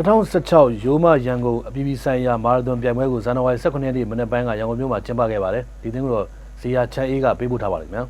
2016ရိုးမရန်ကုန်အပြည်ပြည်ဆိုင်ရာမာရသွန်ပြိုင်ပွဲကိုဇန်နဝါရီ18ရက်နေ့မနက်ပိုင်းကရန်ကုန်မြို့မှာကျင်းပခဲ့ပါတယ်ဒီသင်းကိုတော့ဇေယျချမ်းအေးကပေးပို့ထားပါတယ်ခင်ဗျာ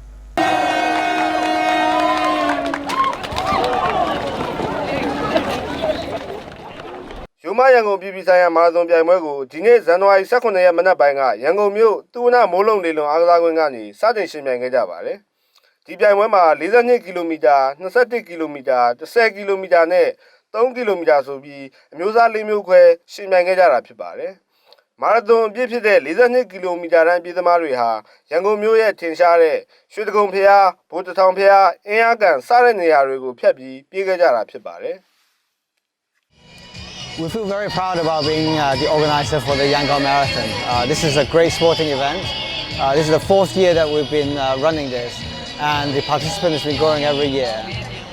ယူမရန်ကုန်ပြည်ပြည်ဆိုင်ရာမာရသွန်ပြိုင်ပွဲကိုဒီနေ့ဇန်နဝါရီ18ရက်မနက်ပိုင်းကရန်ကုန်မြို့တူဝနမိုးလုံလေလုံအားကစားကွင်းကနေစတင်ရှင်ပြိုင်ခဲ့ကြပါတယ်။ဒီပြိုင်ပွဲမှာ42ကီလိုမီတာ21ကီလိုမီတာ10ကီလိုမီတာနဲ့ 3ကီလိုမီတာဆိုပြီးအမျိုးအစား၄မျိုးခွဲရှင်ပြိုင်ခဲ့ကြတာဖြစ်ပါတယ်။မာရသွန်အပြည့်ဖြစ်တဲ့42ကီလိုမီတာတန်းပြည်သမားတွေဟာရန်ကုန်မြို့ရဲ့ထင်ရှားတဲ့ရွှေတကုံဖျားဘိုးတထောင်ဖျားအင်းအားကန်စတဲ့နေရာတွေကိုဖျက်ပြီးပြေးခဲ့ကြတာဖြစ်ပါတယ်။ We feel very proud about being uh, the organizer for the Yangon Marathon. Uh, this is a great sporting event. Uh, this is the fourth year that we've been uh, running this, and the participant has been growing every year.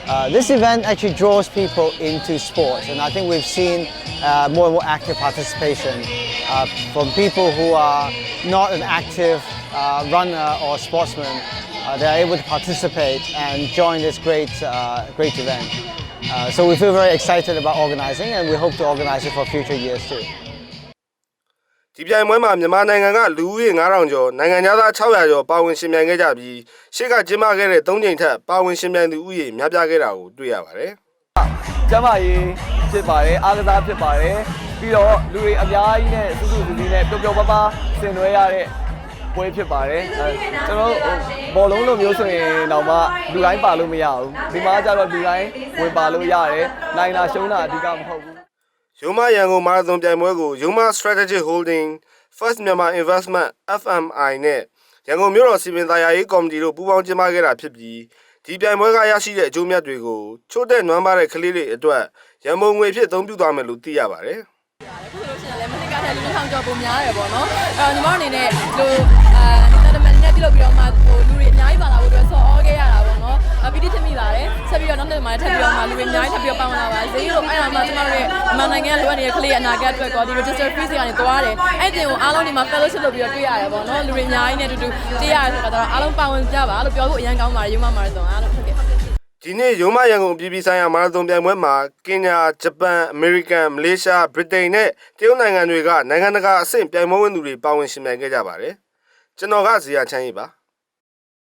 Uh, this event actually draws people into sports, and I think we've seen uh, more and more active participation uh, from people who are not an active uh, runner or sportsman. Uh, they are able to participate and join this great, great event. So we feel very excited about organizing and we hope to organize it for future years too. ဒီပြိုင်ပွဲမှာမြန်မာနိုင်ငံကလူဦးရေ9000ကျော်နိုင်ငံသား600ကျော်ပါဝင်ရှင်ပြိုင်ခဲ့ကြပြီးရှေ့ကကျင်းပခဲ့တဲ့3ချိန်ထက်ပါဝင်ရှင်ပြိုင်သူဦးရေများပြားခဲ့တာကိုတွေ့ရပါတယ်ကျမ်းမာရေးဖြစ်ပါတယ်အားကစားဖြစ်ပါတယ်ပြီးတော့လူတွေအများကြီးနဲ့စုစုစည်းစည်းနဲ့ပျော်ပျော်ပါးပါးဆင်နွှဲရတဲ့ပွဲဖြစ်ပါတယ်အဲကျွန်တော်တို့ဘောလုံးလိုမျိုးဆိုရင်တော့မှလူတိုင်းပါလို့မရဘူးဒီမှာကျတော့လူတိုင်းဝင်ပါလို့ရတယ်နိုင်တာရှုံးတာအဓိကမဟုတ်ဘူး။ ရုံမရန်ကုန်မာရသွန်ပြိုင်ပွဲကိုရုံမ Strategic Holding First Myanmar Investment FMI နဲ့ရန်ကုန်မြို့တော်စီမံသားယာရေးကော်မတီတို့ပူးပေါင်းကျင်းပခဲ့တာဖြစ်ပြီးဒီပြိုင်ပွဲကရရှိတဲ့အကျိုးမြတ်တွေကိုချို့တဲ့နွမ်းပါတဲ့ကလေးတွေအတွက်ရန်ပုံငွေဖြစ်အသုံးပြုသွားမယ်လို့သိရပါတယ်။ဆိုလို့ရှိရင်လည်းမနစ်ကတည်းကလူထောင်ကျော်ပုံများတယ်ပေါ့နော်အဲ့တော့ညီမတို့အနေနဲ့လူအဲတမန်နဲ့ပြုလုပ်ပြီးတော့မှဟို မှာထပ်ပြီးတော့မှလူတွေအများကြီးထပ်ပြီးတော့ပါဝင်လာပါစေလို့အဲ့ဒါမှကျမတို့ရဲ့မြန်မာနိုင်ငံလိုအပ်နေတဲ့ကလေးအနာဂတ်အတွက်ကောဒီ register fees ကနေသွားတယ်အဲ့တင်ကိုအားလုံးဒီမှာ fellowship လုပ်ပြီးတော့တွေ့ရတယ်ပေါ့နော်လူတွေအများကြီးနဲ့အတူတူတွေ့ရတယ်ဆိုတော့အားလုံးပါဝင်ကြပါလို့ပြောဖို့အရန်ကောင်းပါတယ်ရုံမမာရသွန်အားလုံးဟုတ်ကဲ့ဒီနေ့ရုံမရန်ကုန်ပြည်ပြည်ဆိုင်ရာမာရသွန်ပြိုင်ပွဲမှာကင်ညာဂျပန်အမေရိကန်မလေးရှားဗြိတိန်နဲ့တရုတ်နိုင်ငံတွေကနိုင်ငံတကာအဆင့်ပြိုင်ပွဲဝင်သူတွေပါဝင်ရှင်ပြိုင်ခဲ့ကြပါတယ်ကျွန်တော်ကဇီယာချမ်းကြီးပါ